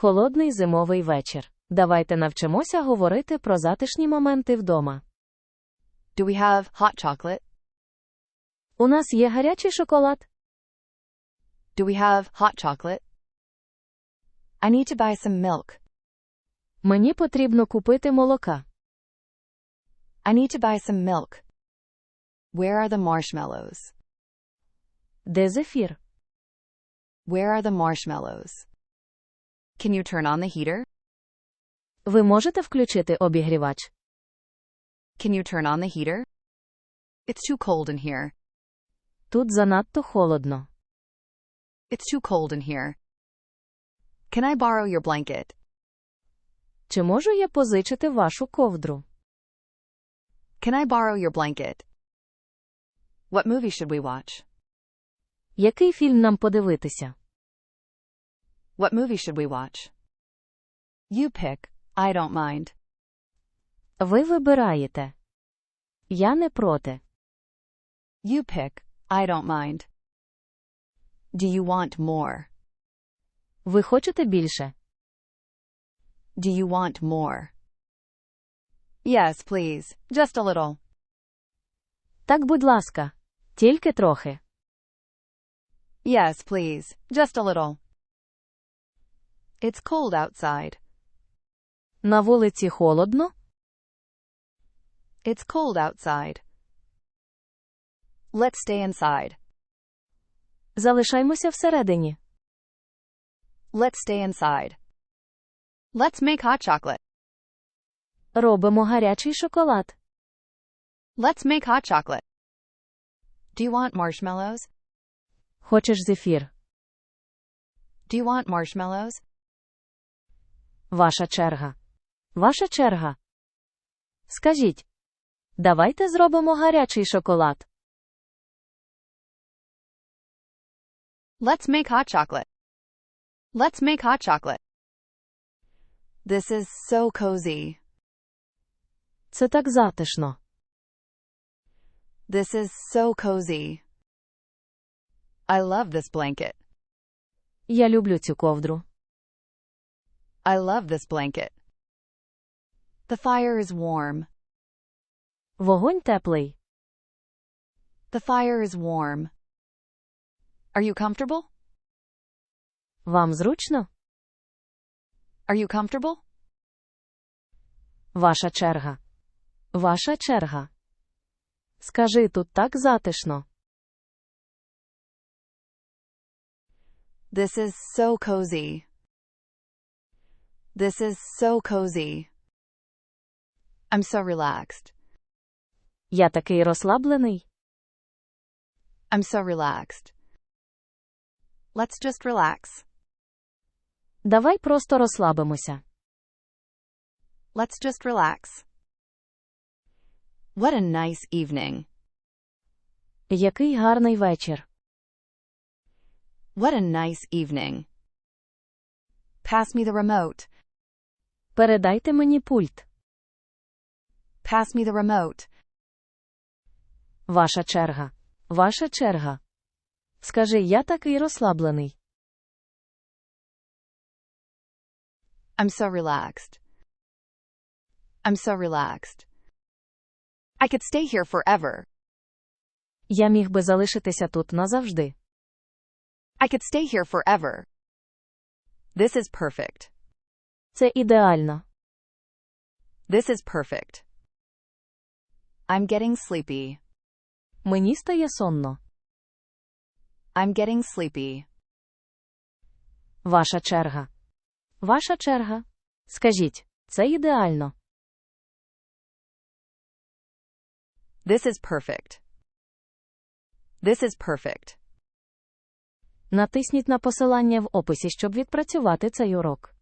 Холодний зимовий вечір. Давайте навчимося говорити про затишні моменти вдома. Do we have hot chocolate? У нас є гарячий шоколад. Do we have hot chocolate? I need to buy some milk. Мені потрібно купити молока. I need to buy some milk. Where are the marshmallows? Де зефір? Where are the marshmallows? Can you turn on the heater? Ви можете включити обігрівач? Can you turn on the heater? It's too cold in here. Тут занадто холодно. It's too cold in here. Can I borrow your blanket? Чи можу я позичити вашу ковдру? Can I borrow your blanket? What movie should we watch? Який фільм нам подивитися? What movie should we watch? You pick. I don't mind. Ви вибираєте. Я не проти. You pick. I don't mind. Do you want more? Ви хочете більше? Do you want more? Yes, please. Just a little. Так, будь ласка. Тільки трохи. Yes, please. Just a little. It's cold outside. На вулиці холодно? It's cold outside. Let's stay inside. Залишаймося всередині. Let's stay inside. Let's make hot chocolate. Робимо гарячий шоколад. Let's make hot chocolate. Do you want marshmallows? Хочеш зефір? Do you want marshmallows? Ваша черга. Ваша черга. Скажіть. Давайте зробимо гарячий шоколад. Let's make hot chocolate. Let's make hot chocolate. This is so cozy. Це так затишно. This is so cozy. I love this blanket. Я люблю цю ковдру. I love this blanket. The fire is warm. Вогонь теплий. The fire is warm. Are you comfortable? Вам зручно? Are you comfortable? Ваша черга. Ваша черга. Скажи, тут так затишно. This is so cozy. This is so cozy. I'm so relaxed. Я такий розслаблений. I'm so relaxed. Let's just relax. Давай просто розслабимося. Let's just relax. What a nice evening. Який гарний вечір. What a nice evening. Pass me the remote. Передайте мені пульт. Pass me the remote. Ваша черга. Ваша черга. Скажи, я такий розслаблений. I'm so relaxed. I'm so relaxed. I could stay here forever. Я міг би залишитися тут назавжди. I could stay here forever. This is perfect. Це ідеально. This is perfect. I'm getting sleepy. Мені стає сонно. I'm getting sleepy. Ваша черга. Ваша черга. Скажіть, це ідеально. This is perfect. This is perfect. Натисніть на посилання в описі, щоб відпрацювати цей урок.